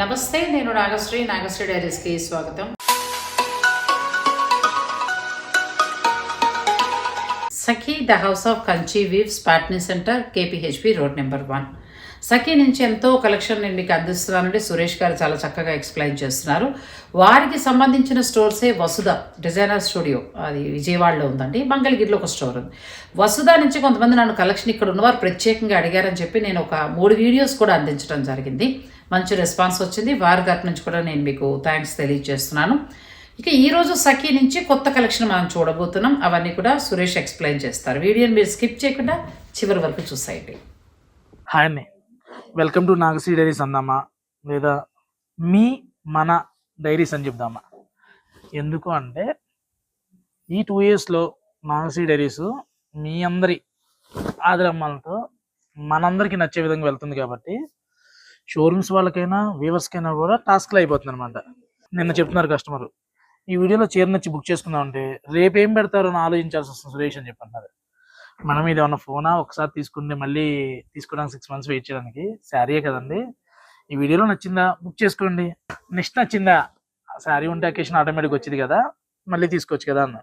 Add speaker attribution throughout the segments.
Speaker 1: నమస్తే నేను నాగశ్రీ. నాగశ్రీ డైరీస్కి స్వాగతం. Sakhi the house of Kanchi weaves Patny center KPHB road number one. Sakhi నుంచి ఎంతో కలెక్షన్ నేను మీకు అందిస్తున్నానండి సురేష్ గారు చాలా చక్కగా ఎక్స్ప్లెయిన్ చేస్తున్నారు. వారికి సంబంధించిన స్టోర్సే వసుధ డిజైనర్ స్టూడియో. అది విజయవాడలో ఉందండి. మంగళగిరిలో ఒక స్టోర్ ఉంది. వసుధ నుంచి కొంతమంది నన్ను కలెక్షన్ ఇక్కడ ఉన్నవారు ప్రత్యేకంగా అడిగారని చెప్పి నేను ఒక మూడు వీడియోస్ కూడా అందించడం జరిగింది. మంచి రెస్పాన్స్ వచ్చింది. వారి తరపు నుంచి కూడా నేను మీకు థ్యాంక్స్ తెలియజేస్తున్నాను. ఇక ఈరోజు సఖీ నుంచి కొత్త కలెక్షన్ మనం చూడబోతున్నాం. అవన్నీ కూడా సురేష్ ఎక్స్ప్లెయిన్ చేస్తారు. వీడియోని మీరు స్కిప్ చేయకుండా చివరి వరకు చూసేయండి.
Speaker 2: హాయ్ అండి వెల్కమ్ టు నాగశ్రీ డైరీస్ అందామా? లేదా మీ మన డైరీస్ అని చెప్దామా? ఎందుకు అంటే ఈ టూ ఇయర్స్లో నాగశ్రీ డైరీస్ మీ అందరి ఆదరమ్మలతో మనందరికీ నచ్చే విధంగా వెళ్తుంది కాబట్టి షోరూమ్స్ వాళ్ళకైనా వీవర్స్కైనా కూడా టాస్క్లు అయిపోతుంది అనమాట నిన్న చెప్తున్నారు కస్టమర్ ఈ వీడియోలో చీరనొచ్చి బుక్ చేసుకుందామంటే రేపు ఏం పెడతారో అని ఆలోచించాల్సి వస్తుంది సురేష్ అని చెప్పన్నారు. మనం ఇది ఏమన్నా ఫోనా? ఒకసారి తీసుకుంటే మళ్ళీ తీసుకోవడానికి సిక్స్ మంత్స్ వెయిట్ చేయడానికి. శారీయే కదండి. ఈ వీడియోలో నచ్చిందా? బుక్ చేసుకోండి. నెక్స్ట్ నచ్చిందా? శారీ ఉంటే అకేషన్ ఆటోమేటిక్ వచ్చింది కదా మళ్ళీ తీసుకోవచ్చు కదా అన్న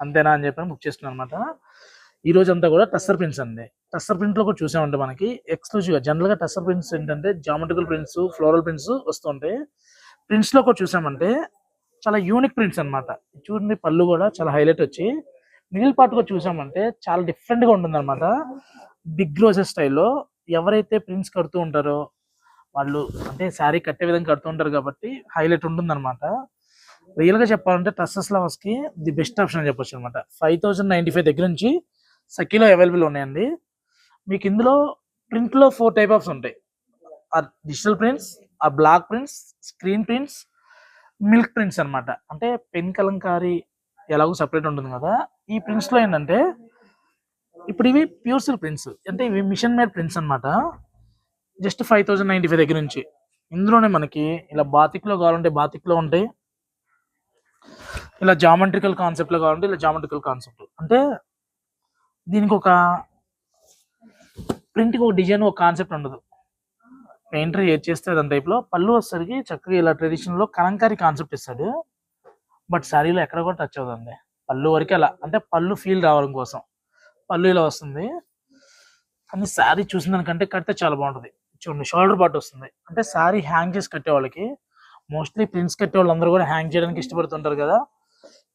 Speaker 2: అంతేనా అని చెప్పి బుక్ చేసుకున్నాను అనమాట ఈ రోజు అంతా కూడా టస్సర్ ప్రింట్స్ అండి. టస్సర్ ప్రింట్లో కూడా చూసామంటే మనకి. ఎక్స్క్లూజివ్గా జనరల్గా జనరల్గా టస్సర్ ప్రింట్స్ ఏంటంటే జామెట్రికల్ ప్రింట్స్ ఫ్లోరల్ ప్రింట్స్ వస్తుంటాయి ప్రింట్స్లో కూడా చూసామంటే చాలా యూనిక్ ప్రింట్స్ అన్నమాట. చూడండి పళ్ళు కూడా చాలా హైలైట్ వచ్చి. మిగిలిన పార్ట్ కూడా చూసామంటే చాలా డిఫరెంట్గా ఉంటుంది అనమాట బిగ్ రోజెస్ స్టైల్లో ఎవరైతే ప్రింట్స్ కడుతూ ఉంటారో వాళ్ళు అంటే శారీ కట్టే విధంగా కడుతూ ఉంటారు కాబట్టి హైలైట్ ఉంటుంది అనమాట చెప్పాలంటే టస్సెస్ లవర్స్కి ది బెస్ట్ ఆప్షన్ అని చెప్పొచ్చు అనమాట ఫైవ్ థౌసండ్ నైన్టీ ఫైవ్ దగ్గర నుంచి సఖీలో అవైలబుల్ ఉన్నాయండి. మీకు ఇందులో ప్రింట్లో ఫోర్ టైప్ ఆఫ్స్ ఉంటాయి. ఆ డిజిటల్ ప్రింట్స్ ఆ block prints screen prints milk prints అనమాట అంటే పెన్ కలంకారీ ఎలాగో సపరేట్ ఉంటుంది కదా. ఈ ప్రింట్స్లో ఏంటంటే ఇప్పుడు ఇవి ప్యూర్ సిల్ ప్రింట్స్. అంటే ఇవి మిషన్ మేడ్ ప్రింట్స్ అనమాట just five thousand ninety five దగ్గర నుంచి. ఇందులోనే మనకి ఇలా బాతిక్లో కావాలంటే బాతిక్లో ఉంటాయి. ఇలా జామెట్రికల్ కాన్సెప్ట్లో కావాలంటే ఇలా జామెట్రికల్ కాన్సెప్ట్. అంటే దీనికి ఒక ప్రింట్కి ఒక డిజైన్ ఒక కాన్సెప్ట్ ఉండదు. పెయింటర్ ఏది చేస్తే దాని టైప్లో. పళ్ళు వచ్చేసరికి చక్కగా ఇలా ట్రెడిషన్లో కలంకారీ కాన్సెప్ట్ ఇస్తాడు. బట్ శారీలో ఎక్కడ కూడా టచ్ అవుతుంది పళ్ళు వరకు అలా. అంటే పళ్ళు ఫీల్ రావడం కోసం. పళ్ళు ఇలా వస్తుంది. కానీ శారీ చూసిన దానికంటే కడితే చాలా బాగుంటుంది. చూడండి షోల్డర్ పార్ట్ వస్తుంది. అంటే శారీ హ్యాంగ్ చేసి కట్టే వాళ్ళకి. మోస్ట్లీ ప్రింట్స్ కట్టే వాళ్ళందరూ కూడా హ్యాంగ్ చేయడానికి ఇష్టపడుతుంటారు కదా.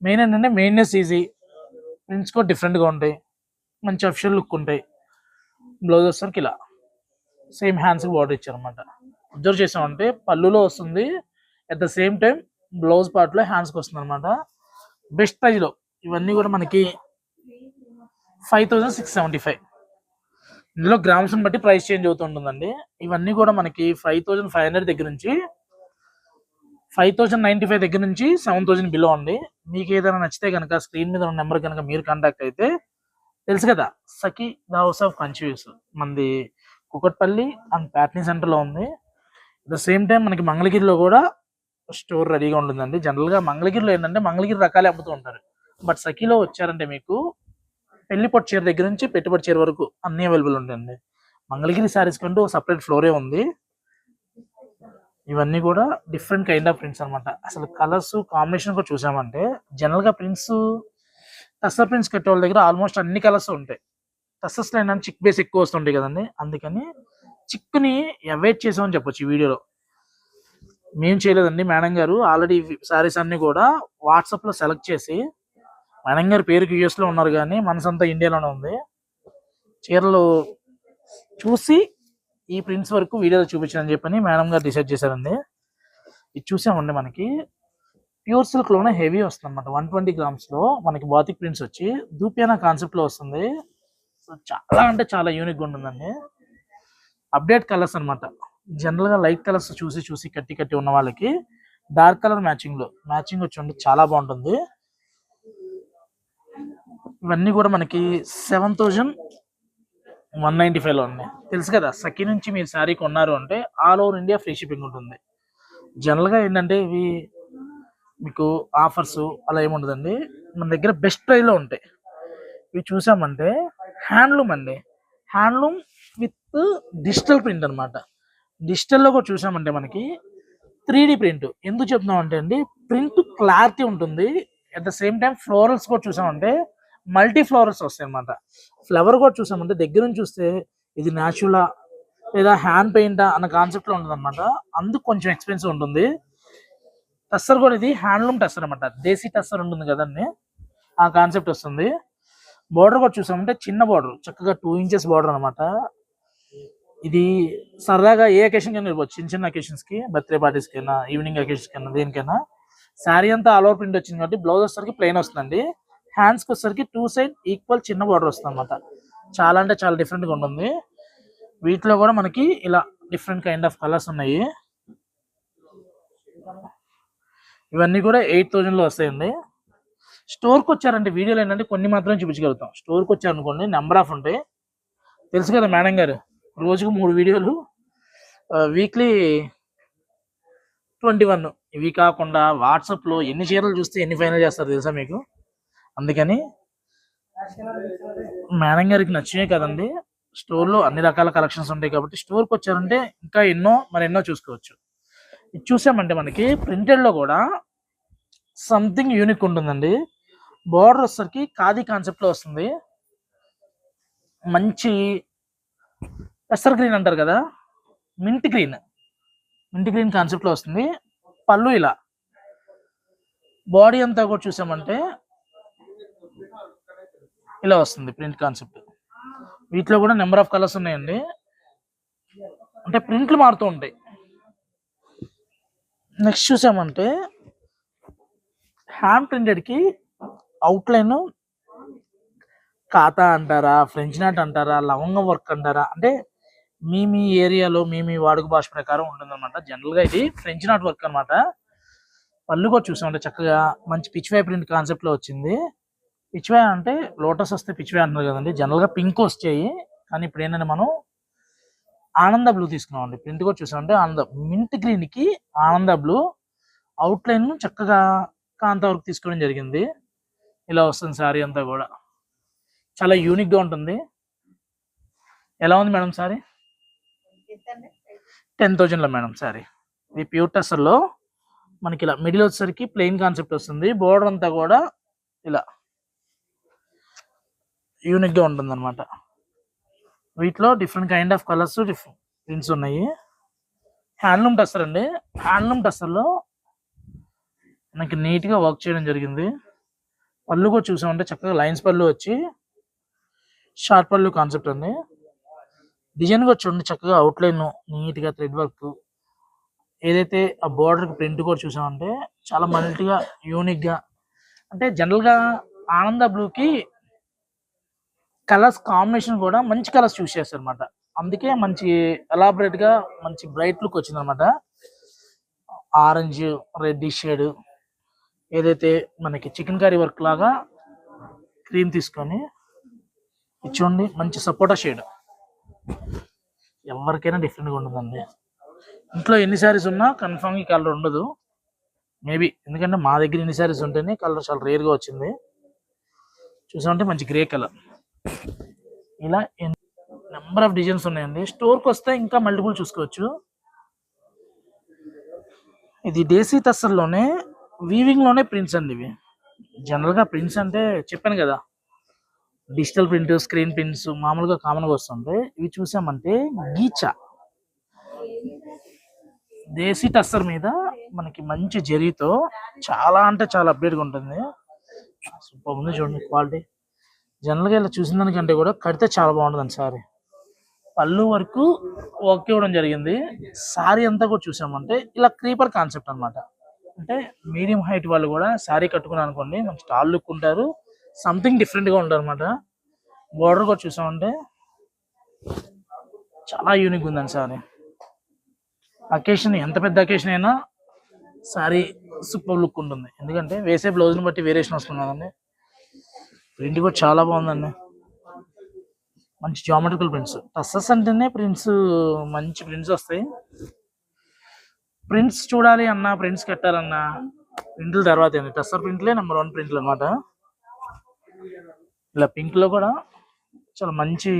Speaker 2: మెయిన్ ఏంటంటే మెయిన్నెస్ ఈజీ. ప్రింట్స్ కూడా డిఫరెంట్గా ఉంటాయి. మంచి అఫిషియల్ లుక్ ఉంటాయి. బ్లౌజ్ వచ్చేసరికి ఇలా. సేమ్ హ్యాండ్స్ బార్డర్ ఇచ్చారనమాట అబ్జర్వ్ చేసామంటే పళ్ళులో వస్తుంది. At the same time blouse పార్ట్లో హ్యాండ్స్కి వస్తుంది అనమాట బెస్ట్ ప్రైజ్లో. ఇవన్నీ కూడా మనకి five thousand six seventy five ఇందులో గ్రామ్స్ని బట్టి ప్రైస్ చేంజ్ అవుతుంటుందండి ఇవన్నీ కూడా మనకి ఫైవ్ థౌసండ్ ఫైవ్ హండ్రెడ్ దగ్గర నుంచి ఫైవ్ థౌసండ్ నైన్టీ ఫైవ్ దగ్గర నుంచి సెవెన్ థౌజండ్ బిలో అండి. మీకు ఏదైనా నచ్చితే కనుక స్క్రీన్ మీద ఉన్న నెంబర్ కనుక మీరు కాంటాక్ట్ అయితే తెలుసు కదా సఖీ ద హౌస్ ఆఫ్ కన్ఫ్యూస్ మనది కుకట్పల్లి అండ్ ప్యాట్నీ సెంటర్లో ఉంది. ద సేమ్ టైం మనకి మంగళగిరిలో కూడా స్టోర్ రెడీగా ఉంటుందండి. జనరల్గా మంగళగిరిలో ఏంటంటే మంగళగిరి రకాలే అమ్ముతూ ఉంటారు. బట్ సఖీలో వచ్చారంటే మీకు పెళ్ళి పొట్టు చీర దగ్గర నుంచి పెట్టుబడి చీర వరకు అన్ని అవైలబుల్ ఉంటాయండి. మంగళగిరి శారీస్ కంటూ సపరేట్ ఫ్లోరే ఉంది. ఇవన్నీ కూడా డిఫరెంట్ కైండ్ ఆఫ్ ప్రింట్స్ అనమాట అసలు కలర్స్ కాంబినేషన్ కూడా చూసామంటే జనరల్గా ప్రింట్స్ టస్సర్ ప్రింట్స్ కట్టే వాళ్ళ దగ్గర ఆల్మోస్ట్ అన్ని కలర్స్ ఉంటాయి. టస్సర్స్ లైన్ అని చిక్ బేస్ ఎక్కువ వస్తుంటాయి కదండి. అందుకని చిక్కుని అవాయిడ్ చేసామని చెప్పొచ్చు ఈ వీడియోలో. మేము చేయలేదండి మేడం గారు. ఆల్రెడీ సారీస్ అన్ని కూడా వాట్సాప్లో సెలెక్ట్ చేసి మేడం గారు పేరుకి యూఎస్లో ఉన్నారు కానీ మనసంతా ఇండియాలోనే ఉంది. చీరలు చూసి ఈ ప్రింట్స్ వరకు వీడియోలో చూపించని చెప్పని మేడం గారు డిసైడ్ చేశారండి. ఇది చూసామండి మనకి. ప్యూర్ సిల్క్లోనే హెవీ వస్తుంది అనమాట వన్ ట్వంటీ గ్రామ్స్లో మనకి బాతిక్ ప్రింట్స్ వచ్చి దూపియానా కాన్సెప్ట్లో వస్తుంది. సో చాలా అంటే చాలా యూనిక్గా ఉంటుందండి. అప్డేట్ కలర్స్ అనమాట జనరల్గా లైట్ కలర్స్ చూసి చూసి కట్టి కట్టి ఉన్న వాళ్ళకి డార్క్ కలర్ మ్యాచింగ్లో మ్యాచింగ్ వచ్చి ఉండి చాలా బాగుంటుంది. ఇవన్నీ కూడా మనకి సెవెన్ థౌజండ్ వన్ నైన్టీ ఫైవ్లో ఉన్నాయి. తెలుసు కదా సఖీ నుంచి మీరు శారీ కొన్నారు అంటే all over India free shipping ఉంటుంది. జనరల్గా ఏంటంటే ఇవి మీకు ఆఫర్స్ అలా ఏముండదండి మన దగ్గర బెస్ట్ ప్రైస్లో ఉంటాయి. ఇవి చూసామంటే హ్యాండ్లూమ్ అండి. హ్యాండ్లూమ్ విత్ డిజిటల్ ప్రింట్ అనమాట డిజిటల్లో కూడా చూసామంటే మనకి త్రీ ప్రింట్. ఎందుకు చెప్తున్నాం అంటే అండి ప్రింట్ క్లారిటీ ఉంటుంది. At the same time florals కూడా చూసామంటే మల్టీ ఫ్లోరల్స్ వస్తాయి అనమాట ఫ్లవర్ కూడా చూసామంటే దగ్గర నుంచి చూస్తే ఇది న్యాచురలా లేదా హ్యాండ్ పెయింటా అన్న కాన్సెప్ట్లో ఉంటుంది అనమాట అందుకు కొంచెం ఎక్స్పెన్సివ్ ఉంటుంది. టస్సర్ కూడా ఇది హ్యాండ్లూమ్ టస్సర్ అనమాట దేశీ టస్సర్ ఉంటుంది కదండి ఆ కాన్సెప్ట్ వస్తుంది. బార్డర్ కూడా చూసామంటే చిన్న బార్డర్ చక్కగా టూ ఇంచెస్ బార్డర్ అనమాట ఇది సరదాగా ఏ అకేషన్ కైనా ఇవ్వచ్చు చిన్న చిన్న అకేషన్స్కి బర్త్డే పార్టీస్ కైనా ఈవినింగ్ అకేషన్స్ కైనా దేనికైనా. శారీ అంతా ఆల్ ఓవర్ ప్రింట్ వచ్చింది కాబట్టి బ్లౌజ్ వచ్చేసరికి ప్లెయిన్ వస్తుందండి. హ్యాండ్స్కి వచ్చేసరికి టూ సైడ్ ఈక్వల్ చిన్న బార్డర్ వస్తుంది అనమాట చాలా అంటే చాలా డిఫరెంట్గా ఉంటుంది. వీటిలో కూడా మనకి ఇలా డిఫరెంట్ కైండ్ ఆఫ్ కలర్స్ ఉన్నాయి. ఇవన్నీ కూడా ఎయిట్ థౌజండ్లో వస్తాయండి. స్టోర్కి వచ్చారంటే వీడియోలు ఏంటంటే కొన్ని మాత్రం చూపించగలుగుతాం. స్టోర్కి వచ్చారనుకోండి నెంబర్ ఆఫ్ ఉంటాయి. తెలుసు కదా మేడం గారు రోజుకు మూడు వీడియోలు వీక్లీ ట్వంటీ వన్. ఇవి కాకుండా వాట్సాప్లో ఎన్ని చీరలు చూస్తే ఎన్ని ఫైనల్ చేస్తారు తెలుసా మీకు? అందుకని మేడం గారికి నచ్చినాయి కదండి. స్టోర్లో అన్ని రకాల కలెక్షన్స్ ఉంటాయి కాబట్టి స్టోర్కి వచ్చారంటే ఇంకా ఎన్నో మరి ఎన్నో చూసుకోవచ్చు. ఇది చూసామంటే మనకి ప్రింటెడ్లో కూడా సంథింగ్ యూనిక్ ఉంటుందండి. బార్డర్ వచ్చేసరికి ఖాదీ కాన్సెప్ట్లో వస్తుంది. మంచి పెసర్ గ్రీన్ అంటారు కదా? మింట్ గ్రీన్ మింట్ గ్రీన్ కాన్సెప్ట్లో వస్తుంది. పళ్ళు ఇలా. బాడీ అంతా కూడా చూసామంటే ఇలా వస్తుంది ప్రింట్ కాన్సెప్ట్ వీటిలో కూడా నెంబర్ ఆఫ్ కలర్స్ ఉన్నాయండి. అంటే ప్రింట్లు మారుతూ ఉంటాయి. నెక్స్ట్ చూసామంటే హ్యాండ్ ప్రింటెడ్కి అవుట్లైన్ ఖాతా అంటారా ఫ్రెంచ్ నాట్ అంటారా లవంగ వర్క్ అంటారా అంటే మీ మీ ఏరియాలో మీ మీ వాడుక భాష ప్రకారం ఉంటుందన్నమాట. జనరల్గా ఇది ఫ్రెంచ్ నాట్ వర్క్ అన్నమాట. పళ్ళు కూడా చూసామంటే చక్కగా మంచి పిచ్వే ప్రింట్ కాన్సెప్ట్లో వచ్చింది పిచ్వే అంటే లోటస్ వస్తే పిచ్వే అంటారు కదండి. జనరల్గా పింక్ వచ్చాయి కానీ ఇప్పుడు ఏంటంటే మనం ఆనంద బ్లూ తీసుకున్నామండి. ప్రింట్ కూడా చూసామంటే ఆనంద మింట్ గ్రీన్కి ఆనంద బ్లూ అవుట్లైన్ చక్కగా కాంత వరకు తీసుకోవడం జరిగింది. ఇలా వస్తుంది సారీ అంతా కూడా. చాలా యూనిక్గా ఉంటుంది. ఎలా ఉంది మేడం సారీ టెన్ థౌజండ్లో మేడం సారీ ఇది ప్యూర్ టెస్టర్లో మనకి ఇలా మిడిల్ వచ్చేసరికి ప్లెయిన్ కాన్సెప్ట్ వస్తుంది. బోర్డర్ అంతా కూడా ఇలా యూనిక్గా ఉంటుంది అనమాట వీటిలో different kind of colours different prints ఉన్నాయి. హ్యాండ్లూమ్ టస్టర్ అండి. హ్యాండ్లూమ్ టస్టర్లో మనకి నీట్గా వర్క్ చేయడం జరిగింది. పళ్ళు కూడా చూసామంటే చక్కగా లైన్స్ పళ్ళు వచ్చి షార్ట్ పళ్ళు కాన్సెప్ట్ అండి. డిజైన్ కూడా చూడండి చక్కగా అవుట్లైన్ నీట్గా థ్రెడ్ వర్క్ ఏదైతే ఆ బోర్డర్కి ప్రింట్ కూడా చూసామంటే చాలా మల్టీగా యూనిక్గా అంటే జనరల్గా ఆనంద బ్లూకి కలర్స్ కాంబినేషన్ కూడా మంచి కలర్స్ చూస్ చేస్తారు అనమాట అందుకే మంచి ఎలాబరేట్గా మంచి బ్రైట్ లుక్ వచ్చింది అనమాట ఆరెంజ్ రెడ్ షేడ్ ఏదైతే మనకి చికెన్ కర్రీ వర్క్ లాగా క్రీమ్ తీసుకొని ఇచ్చుండి మంచి సపోటా షేడ్ ఎవరికైనా డిఫరెంట్గా ఉంటుందండి. ఇంట్లో ఎన్ని శారీస్ ఉన్నా కన్ఫామ్గా ఈ కలర్ ఉండదు. మేబీ ఎందుకంటే మా దగ్గర ఎన్ని శారీస్ ఉంటేనే కలర్ చాలా రేర్గా వచ్చింది. చూసామంటే మంచి గ్రే కలర్ ఇలా నెంబర్ ఆఫ్ డిజైన్స్ ఉన్నాయండి. స్టోర్కి వస్తే ఇంకా మల్టిపుల్ చూసుకోవచ్చు. ఇది దేశీ తస్సర్లోనే వీవింగ్లోనే ప్రింట్స్ అండి ఇవి. జనరల్గా ప్రింట్స్ అంటే చెప్పాను కదా. డిజిటల్ ప్రింట్ స్క్రీన్ ప్రింట్స్ మామూలుగా కామన్గా వస్తుంటాయి ఇవి చూసామంటే గీచా. దేశీ టస్సర్ మీద మనకి మంచి జరీతో చాలా అంటే చాలా అప్డేట్గా ఉంటుంది. సూపర్ ఉంది చూడండి క్వాలిటీ జనరల్గా ఇలా చూసిన దానికంటే కూడా కడితే చాలా బాగుంటుంది సారీ. పళ్ళు వరకు వర్క్ ఇవ్వడం జరిగింది. సారీ అంతా కూడా చూసామంటే ఇలా క్రీపర్ కాన్సెప్ట్ అనమాట అంటే మీడియం హైట్ వాళ్ళు కూడా శారీ కట్టుకున్నాను అనుకోండి మంచి టాల్ లుక్ ఉంటారు. సంథింగ్ డిఫరెంట్గా ఉంటారు అనమాట బోర్డర్ కూడా చూసామంటే చాలా యూనిక్ ఉందండి సారీ. అకేషన్ ఎంత పెద్ద అకేషన్ అయినా సారీ సూపర్ లుక్ ఉంటుంది. ఎందుకంటే వేసే బ్లౌజ్ని బట్టి వేరియేషన్ వస్తుంది కదండి. ప్రింట్ కూడా చాలా బాగుందండి. మంచి జామెట్రికల్ ప్రింట్స్ టస్సెస్ అంటేనే ప్రింట్స్ మంచి ప్రింట్స్ వస్తాయి. ప్రింట్స్ చూడాలి అన్నా ప్రింట్స్ కట్టాలన్నా ప్రింట్ల తర్వాత అండి టస్సర్ ప్రింట్లే నెంబర్ వన్ ప్రింట్లు అనమాట ఇలా పింక్లో కూడా చాలా మంచి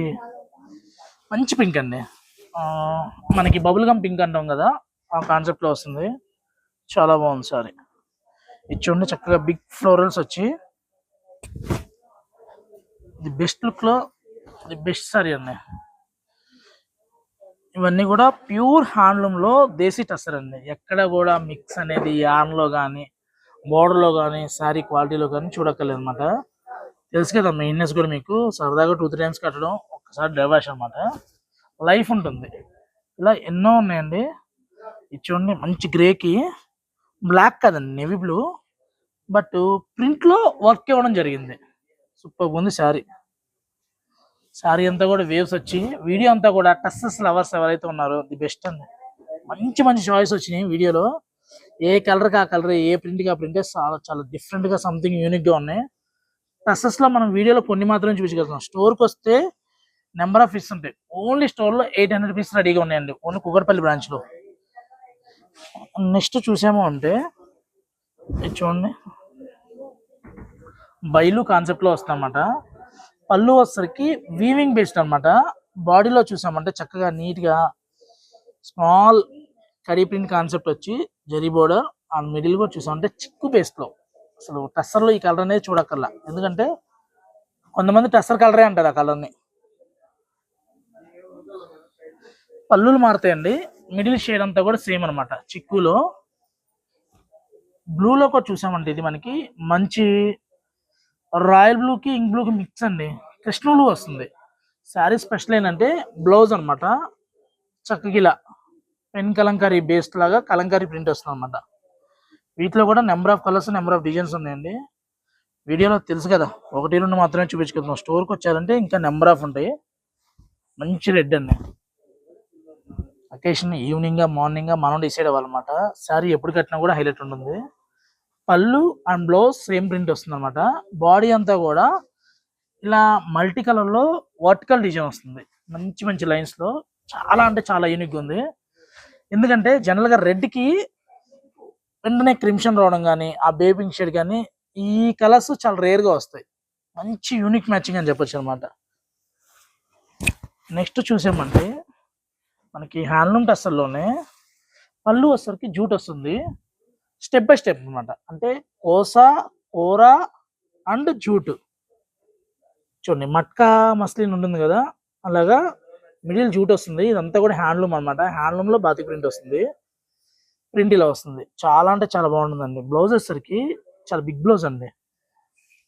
Speaker 2: మంచి పింక్ అండి. మనకి బబుల్ గమ్ పింక్ అంటాం కదా ఆ కాన్సెప్ట్లో వస్తుంది. చాలా బాగుంది సారీ. ఇది చూడండి చక్కగా బిగ్ ఫ్లోరల్స్ వచ్చి ది బెస్ట్ లుక్లో ది బెస్ట్ సారీ అండి. ఇవన్నీ కూడా ప్యూర్ హ్యాండ్లూమ్లో దేశీ టస్సర్ అండి. ఎక్కడ కూడా మిక్స్ అనేది యాన్లో కానీ బోర్డర్లో కానీ శారీ క్వాలిటీలో కానీ చూడక్కర్లేదు అనమాట తెలుసు కదా మెయిన్నెస్ కూడా మీకు. సరదాగా టూ త్రీ టైమ్స్ కట్టడం ఒక్కసారి డైవాష్ అనమాట లైఫ్ ఉంటుంది. ఇలా ఎన్నో ఉన్నాయండి. ఇది చూడండి మంచి గ్రేకి. బ్లాక్ కదండి నెవీ బ్లూ. బట్ ప్రింట్లో వర్క్ ఇవ్వడం జరిగింది. సూపర్ ఉంది శారీ. శారీ అంతా కూడా వేవ్స్ వచ్చి వీడియో అంతా కూడా టస్సెస్ లవర్స్ ఎవరైతే ఉన్నారో ది బెస్ట్ అండి. మంచి మంచి చాయిస్ వచ్చినాయి వీడియోలో. ఏ కలర్ కా కలర్ ఏ ప్రింట్కి ఆ ప్రింట్ చాలా చాలా డిఫరెంట్గా సంథింగ్ యూనిక్గా ఉన్నాయి. టస్సెస్లో మనం వీడియోలో కొన్ని మాత్రమే చూపించగలుగుతాం. స్టోర్కి వస్తే నెంబర్ ఆఫ్ పీస్ ఉంటాయి. ఓన్లీ స్టోర్లో ఎయిట్ హండ్రెడ్ పీస్ రెడీగా ఉన్నాయండి. ఓన్లీ కుకట్పల్లి బ్రాంచ్లో. నెక్స్ట్ చూసాము అంటే చూడండి. బయలు కాన్సెప్ట్లో వస్తుందన్నమాట. పళ్ళు వచ్చరికి వీవింగ్ బేస్డ్ అనమాట బాడీలో చూసామంటే చక్కగా నీట్గా స్మాల్ కరీ ప్రింట్ కాన్సెప్ట్ వచ్చి జరీ బోర్డర్ అండ్ మిడిల్ కూడా చూసామంటే చిక్కు బేస్ అసలు టెస్సర్లో ఈ కలర్ అనేది చూడక్కర్లా. ఎందుకంటే కొంతమంది టస్సర్ కలరే అంటారు ఆ కలర్ని పళ్ళులు మారుతాయండి. మిడిల్ షేడ్ అంతా కూడా సేమ్ అనమాట చిక్కులో. బ్లూలో కూడా చూసామంటే ఇది మనకి మంచి రాయల్ బ్లూకి ఇంక్ బ్లూకి మిక్స్ అండి. కృష్ణ బ్లూ వస్తుంది. శారీ స్పెషల్ ఏంటంటే బ్లౌజ్ అనమాట చక్కగిలా పెన్ కలంకారీ బేస్డ్ లాగా కలంకారీ ప్రింట్ వస్తుంది అనమాట వీటిలో కూడా number of colours number of designs ఉన్నాయండి. వీడియోలో తెలుసు కదా ఒకటి రెండు మాత్రమే చూపించుకుంటున్నాం. స్టోర్కి వచ్చారంటే ఇంకా నెంబర్ ఆఫ్ ఉంటాయి. మంచి రెడ్ అండి. అకేషన్ ఈవినింగ్గా మార్నింగ్ మనం డిసైడ్ అవ్వాలన్నమాట. శారీ ఎప్పుడు కట్టినా కూడా హైలైట్ ఉంటుంది. పళ్ళు అండ్ బ్లౌజ్ సేమ్ ప్రింట్ వస్తుంది అనమాట బాడీ అంతా కూడా ఇలా మల్టీ కలర్లో వర్టికల్ డిజైన్ వస్తుంది. మంచి మంచి లైన్స్లో చాలా అంటే చాలా యూనిక్గా ఉంది. ఎందుకంటే జనరల్గా రెడ్కి వెంటనే క్రిమ్షన్ రావడం కానీ ఆ బేబింగ్ షేడ్ కానీ ఈ కలర్స్ చాలా రేర్గా వస్తాయి. మంచి యూనిక్ మ్యాచింగ్ అని చెప్పొచ్చు అనమాట నెక్స్ట్ చూసామంటే మనకి హ్యాండ్లూమ్ టస్సల్లోనే పళ్ళు వచ్చరికి జూట్ వస్తుంది. స్టెప్ బై స్టెప్ అన్నమాట. అంటే కోసా కూర అండ్ జూట్. చూడండి మట్కా మస్లిన్ ఉంటుంది కదా అలాగా మిడిల్ జూట్ వస్తుంది. ఇదంతా కూడా హ్యాండ్లూమ్ అనమాట హ్యాండ్లూమ్లో బాతి బాతిక్ ప్రింట్ వస్తుంది. ప్రింట్ ఇలా వస్తుంది. చాలా అంటే చాలా బాగుంటుందండి. బ్లౌజ్ వచ్చేసరికి చాలా బిగ్ బ్లౌజ్ అండి.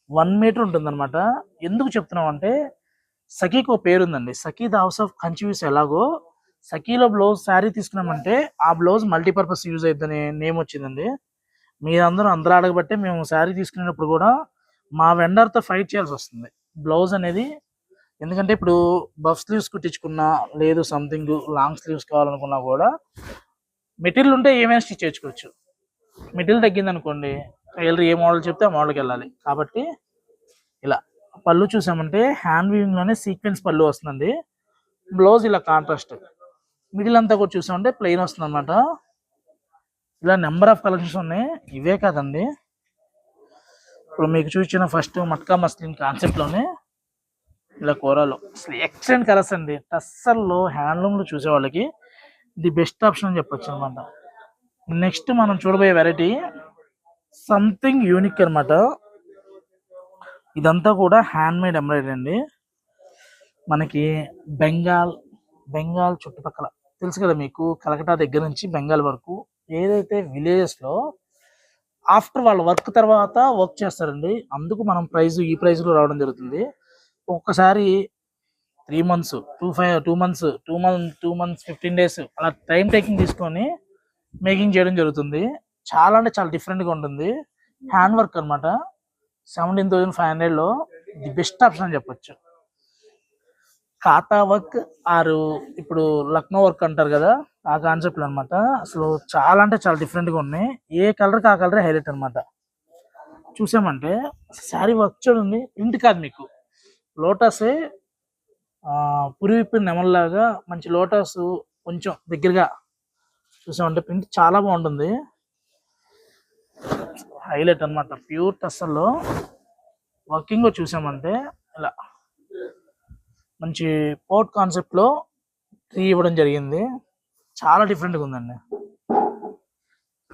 Speaker 2: వన్ మీటర్ ఉంటుంది అనమాట ఎందుకు చెప్తున్నాం అంటే సఖీకి ఒక పేరు ఉందండి సఖీ ద హౌస్ ఆఫ్ కంచ్యూస్ ఎలాగో సఖీలో బ్లౌజ్ శారీ తీసుకున్నామంటే ఆ బ్లౌజ్ మల్టీపర్పస్ యూజ్ అవుతుంది నేమ్ వచ్చిందండి. మీరందరూ అందరూ అడగబట్టే మేము శారీ తీసుకునేటప్పుడు కూడా మా వెండర్తో ఫైట్ చేయాల్సి వస్తుంది. బ్లౌజ్ అనేది ఎందుకంటే ఇప్పుడు బఫ్ స్లీవ్స్ కుట్టించుకున్నా లేదు సంథింగ్ లాంగ్ స్లీవ్స్ కావాలనుకున్నా కూడా మెటీరియల్ ఉంటే ఏమైనా స్టిచ్ చేసుకోవచ్చు. మెటీరియల్ తగ్గింది అనుకోండి టైలర్ ఏ మోడల్ చెప్తే ఆ మోడల్కి వెళ్ళాలి. కాబట్టి ఇలా పళ్ళు చూసామంటే హ్యాండ్ వీవింగ్లోనే సీక్వెన్స్ పళ్ళు వస్తుందండి. బ్లౌజ్ ఇలా కాంట్రాస్ట్ మిడిల్ అంతా కూడా చూసామంటే ప్లెయిన్ వస్తుంది అనమాట ఇలా నెంబర్ ఆఫ్ కలెక్షన్స్ ఉన్నాయి. ఇవే కాదండి. ఇప్పుడు మీకు చూసిన ఫస్ట్ మట్కా మస్లిన్ కాన్సెప్ట్లోనే ఇలా కూరలు. అసలు ఎక్సలెంట్ కలర్స్ అండి. టస్సల్లో హ్యాండ్లూమ్లో చూసే వాళ్ళకి ది బెస్ట్ ఆప్షన్ అని చెప్పొచ్చు అనమాట నెక్స్ట్ మనం చూడబోయే వెరైటీ సంథింగ్ యూనిక్ అనమాట ఇదంతా కూడా హ్యాండ్ మేడ్ ఎంబ్రాయిడరీ అండి. మనకి బెంగాల్ బెంగాల్ చుట్టుపక్కల. తెలుసు కదా మీకు కలకటా దగ్గర నుంచి బెంగాల్ వరకు ఏదైతే విలేజెస్లో ఆఫ్టర్ వాళ్ళ వర్క్ తర్వాత వర్క్ చేస్తారండి అందుకు మనం ప్రైజ్ ఈ ప్రైజ్లో రావడం జరుగుతుంది. ఒక్కసారి three months two five two months two month two months fifteen days అలా టైం టేకింగ్ తీసుకొని మేకింగ్ చేయడం జరుగుతుంది. చాలా అంటే చాలా డిఫరెంట్గా ఉంటుంది. హ్యాండ్ వర్క్ అనమాట సెవెంటీన్ థౌసండ్ ఫైవ్ హండ్రెడ్లో ది బెస్ట్ ఆప్షన్ అని చెప్పొచ్చు. కాతా వర్క్ ఆరు ఇప్పుడు లక్నో వర్క్ అంటారు కదా ఆ కాన్సెప్ట్లు అనమాట అసలు చాలా అంటే చాలా డిఫరెంట్గా ఉన్నాయి. ఏ కలర్ ఆ కలరే హైలైట్ అన్నమాట. చూసామంటే శారీ వర్క్ చూడండి ప్రింట్ కాదు మీకు. లోటసే పురివిప్పిన నెమల్లాగా మంచి లోటస్ కొంచెం దగ్గరగా చూసామంటే ప్రింట్ చాలా బాగుంటుంది. హైలైట్ అన్నమాట. ప్యూర్ టస్సల్లో వర్కింగ్ చూసామంటే ఇలా. మంచి పోర్ట్ కాన్సెప్ట్లో ట్రీ ఇవ్వడం జరిగింది. చాలా డిఫరెంట్గా ఉందండి.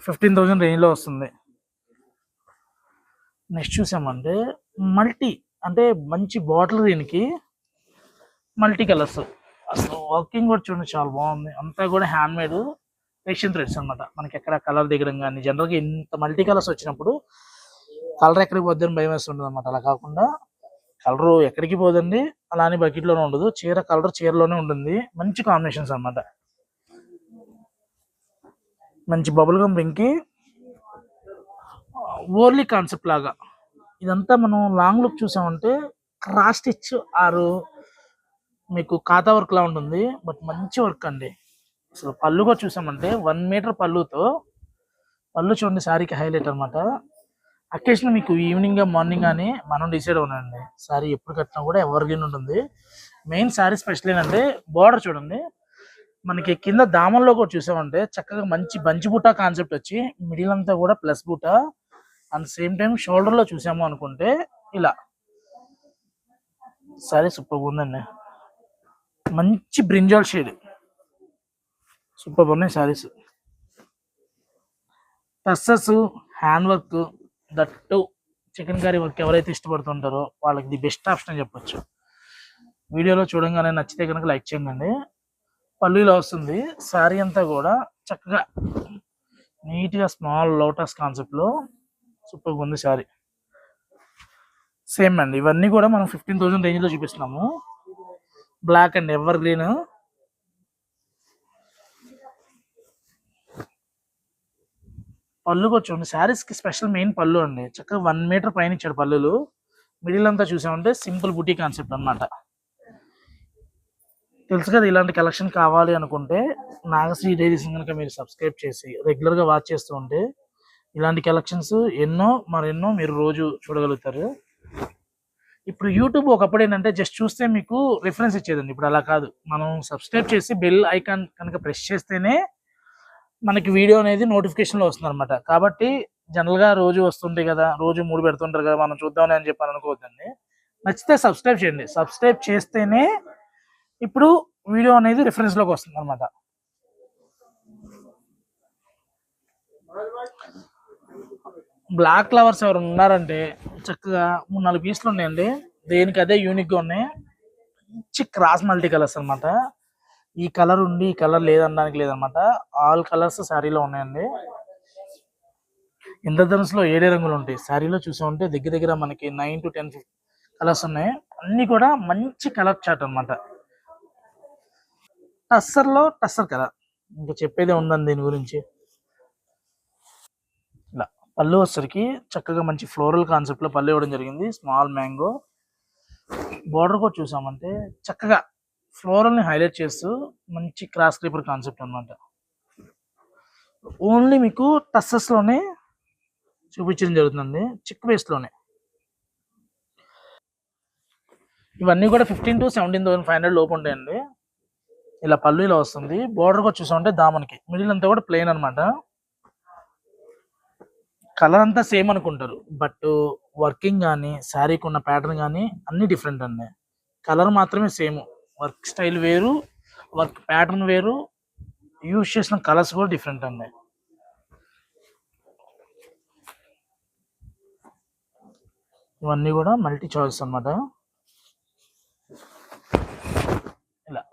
Speaker 2: ఫిఫ్టీన్ థౌజండ్ రేంజ్లో వస్తుంది. నెక్స్ట్ చూసామంటే మల్టీ అంటే మంచి బాటిల్ దీనికి మల్టీ కలర్స్ అసలు వర్కింగ్ కూడా చూడండి చాలా బాగుంది. అంతా కూడా హ్యాండ్ మేడ్ రేషన్ థ్రెడ్స్ అనమాట మనకి ఎక్కడ కలర్ దిగడం కానీ జనరల్గా ఇంత మల్టీ కలర్స్ వచ్చినప్పుడు కలర్ ఎక్కడికి పోద్దని భయం వేస్తుంటుంది అనమాట అలా కాకుండా కలర్ ఎక్కడికి పోదండి? అలానే బకెట్లోనే ఉండదు. చీర కలర్ చీరలోనే ఉంటుంది. మంచి కాంబినేషన్స్ అనమాట మంచి బబుల్ గమ్ రింగ్కి ఓర్లీ కాన్సెప్ట్ లాగా. ఇదంతా మనం లాంగ్ లుక్ చూసామంటే క్రాస్ స్టిచ్ ఆరు మీకు ఖాతా వర్క్ లా ఉంటుంది. బట్ మంచి వర్క్ అండి. అసలు పళ్ళుగా చూసామంటే వన్ మీటర్ పళ్ళుతో పళ్ళు చూడండి శారీకి హైలైట్ అనమాట అకేషన్ మీకు ఈవినింగ్ మార్నింగ్ అని మనం డిసైడ్ అవునండి. సారీ ఎప్పుడు కట్టినా కూడా ఎవరికైనా ఉంటుంది. మెయిన్ సారీ స్పెషల్ ఏంటంటే బార్డర్ చూడండి. మనకి కింద దామంలో కూడా చూసామంటే చక్కగా మంచి బంచి బూటా కాన్సెప్ట్ వచ్చి మిడిల్ అంతా కూడా ప్లస్ బూటా అండ్ సేమ్ టైం షోల్డర్లో చూసాము అనుకుంటే ఇలా. సారీ సూపర్ ఉందండి. మంచి బ్రింజాల్ షేడ్. సూపర్ ఉన్నాయి sarees. Tussars hand work. That chicken curry work ఎవరైతే ఇష్టపడుతుంటారో వాళ్ళకి ది బెస్ట్ ఆప్షన్ అని చెప్పొచ్చు. వీడియోలో చూడంగానే నచ్చితే కనుక లైక్ చేయండి. పళ్ళు ఇలా వస్తుంది. శారీ అంతా కూడా చక్కగా నీట్గా స్మాల్ లోటస్ కాన్సెప్ట్లో సూపర్గా ఉంది శారీ సేమ్ అండి. ఇవన్నీ కూడా మనం ఫిఫ్టీన్ థౌసండ్ రేంజ్లో చూపిస్తున్నాము. బ్లాక్ అండ్ ఎవర్ గ్రీన్ పళ్ళు కూడా చూడండి. స్పెషల్ మెయిన్ పళ్ళు అండి. చక్కగా వన్ మీటర్ పైన ఇచ్చాడు పళ్ళులు. మిడిల్ అంతా చూసామంటే సింపుల్ బుటీ కాన్సెప్ట్ అన్నమాట. తెలుసు కదా ఇలాంటి కలెక్షన్ కావాలి అనుకుంటే నాగశ్రీ డైరీస్ కనుక మీరు సబ్స్క్రైబ్ చేసి రెగ్యులర్గా వాచ్ చేస్తూ ఉంటే ఇలాంటి కలెక్షన్స్ ఎన్నో మరెన్నో మీరు రోజు చూడగలుగుతారు. ఇప్పుడు యూట్యూబ్ ఒకప్పుడు ఏంటంటే జస్ట్ చూస్తే మీకు రిఫరెన్స్ ఇచ్చేదండి. ఇప్పుడు అలా కాదు. మనం సబ్స్క్రైబ్ చేసి బెల్ ఐకాన్ కనుక ప్రెస్ చేస్తేనే మనకి వీడియో అనేది నోటిఫికేషన్లో వస్తుంది అనమాట కాబట్టి జనరల్గా రోజు వస్తుంటాయి కదా రోజు మూడు పెడుతుంటారు కదా మనం చూద్దామని అని చెప్పాను అనుకోవద్దండి. నచ్చితే సబ్స్క్రైబ్ చేయండి. సబ్స్క్రైబ్ చేస్తేనే ఇప్పుడు వీడియో అనేది రిఫరెన్స్లోకి వస్తుంది అనమాట బ్లాక్ ఫ్లవర్స్ ఎవరు ఉన్నారంటే చక్కగా మూడు నాలుగు పీసులు ఉన్నాయండి. దేనికి అదే యూనిక్గా ఉన్నాయి. మంచి క్రాస్ మల్టీ కలర్స్ అనమాట ఈ కలర్ ఉండి ఈ కలర్ లేదనడానికి లేదనమాట. ఆల్ కలర్స్ శారీలో ఉన్నాయండి. ఇంద్రధనుసులో ఏడే రంగులు ఉంటాయి. శారీలో చూసామంటే దగ్గర దగ్గర మనకి నైన్ టు టెన్ కలర్స్ ఉన్నాయి. అన్ని కూడా మంచి కలర్ చార్ట్ అన్నమాట. టస్సర్లో టస్సర్ కదా ఇంకా చెప్పేదే ఉందండి దీని గురించి. ఇలా పళ్ళు వచ్చరికి చక్కగా మంచి ఫ్లోరల్ కాన్సెప్ట్లో పళ్ళు ఇవ్వడం జరిగింది. స్మాల్ మ్యాంగో బార్డర్ కూడా చూసామంటే చక్కగా ఫ్లోరల్ని హైలైట్ చేస్తూ మంచి క్రాస్ క్రీపర్ కాన్సెప్ట్ అనమాట ఓన్లీ మీకు టస్సెస్లోనే చూపించడం జరుగుతుంది చిక్ వేస్ట్లోనే. ఇవన్నీ కూడా fifteen to seventeen thousand five hundred లోపు ఉంటాయండి. ఇలా పళ్ళు ఇలా వస్తుంది. బోర్డర్ కూడా చూసామంటే దామన్కి. మిడిల్ అంతా కూడా ప్లెయిన్ అనమాట కలర్ అంతా సేమ్ అనుకుంటారు. బట్ వర్కింగ్ కానీ శారీకి ఉన్న ప్యాటర్న్ కానీ అన్ని డిఫరెంట్ అండి. కలర్ మాత్రమే సేమ్. వర్క్ స్టైల్ వేరు వర్క్ ప్యాటర్న్ వేరు యూజ్ చేసిన కలర్స్ కూడా డిఫరెంట్ అండి. ఇవన్నీ కూడా మల్టీ చాయిస్ అన్నమాట. ఇలా.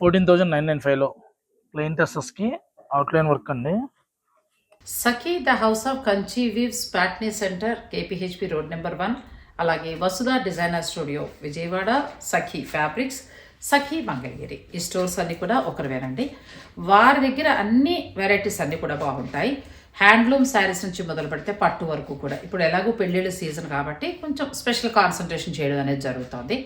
Speaker 2: ఫోర్టీన్ థౌజండ్ నైన్ నైన్ ఫైవ్లో ప్లెయిన్ టెస్టర్స్కి అవుట్లైన్ వర్క్ అండి.
Speaker 1: Sakhi the house of Kanchi weaves Patny center KPHB road number one అలాగే Vasudha designer studio Vijayawada Sakhi fabrics Sakhi Mangalagiri. ఈ స్టోర్స్ అన్నీ కూడా ఒకరివేనండి. వారి దగ్గర అన్ని వెరైటీస్ అన్నీ కూడా బాగుంటాయి. హ్యాండ్లూమ్ శారీస్ నుంచి మొదలు పెడితే పట్టు వరకు కూడా. ఇప్పుడు ఎలాగో పెళ్ళిళ్ళ సీజన్ కాబట్టి కొంచెం స్పెషల్ కాన్సన్ట్రేషన్ చేయడం అనేది జరుగుతుంది.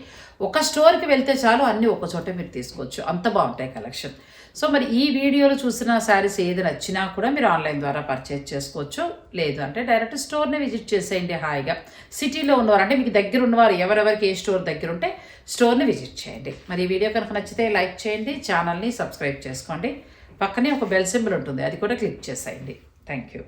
Speaker 1: ఒక స్టోర్కి వెళ్తే చాలు అన్నీ ఒక చోట మీరు తీసుకోవచ్చు. అంత బాగుంటాయి కలెక్షన్. సో మరి ఈ వీడియోలో చూసిన శారీస్ ఏది నచ్చినా కూడా మీరు ఆన్లైన్ ద్వారా పర్చేజ్ చేసుకోవచ్చు. లేదు అంటే డైరెక్ట్ స్టోర్ని విజిట్ చేసేయండి హాయిగా. సిటీలో ఉన్నవారు అంటే మీకు దగ్గర ఉన్నవారు ఎవరెవరికి ఏ స్టోర్ దగ్గర ఉంటే స్టోర్ని విజిట్ చేయండి. మరి ఈ వీడియో కనుక నచ్చితే లైక్ చేయండి ఛానల్ని సబ్స్క్రైబ్ చేసుకోండి. పక్కనే ఒక బెల్ సింబల్ ఉంటుంది అది కూడా క్లిక్ చేసేయండి. Thank you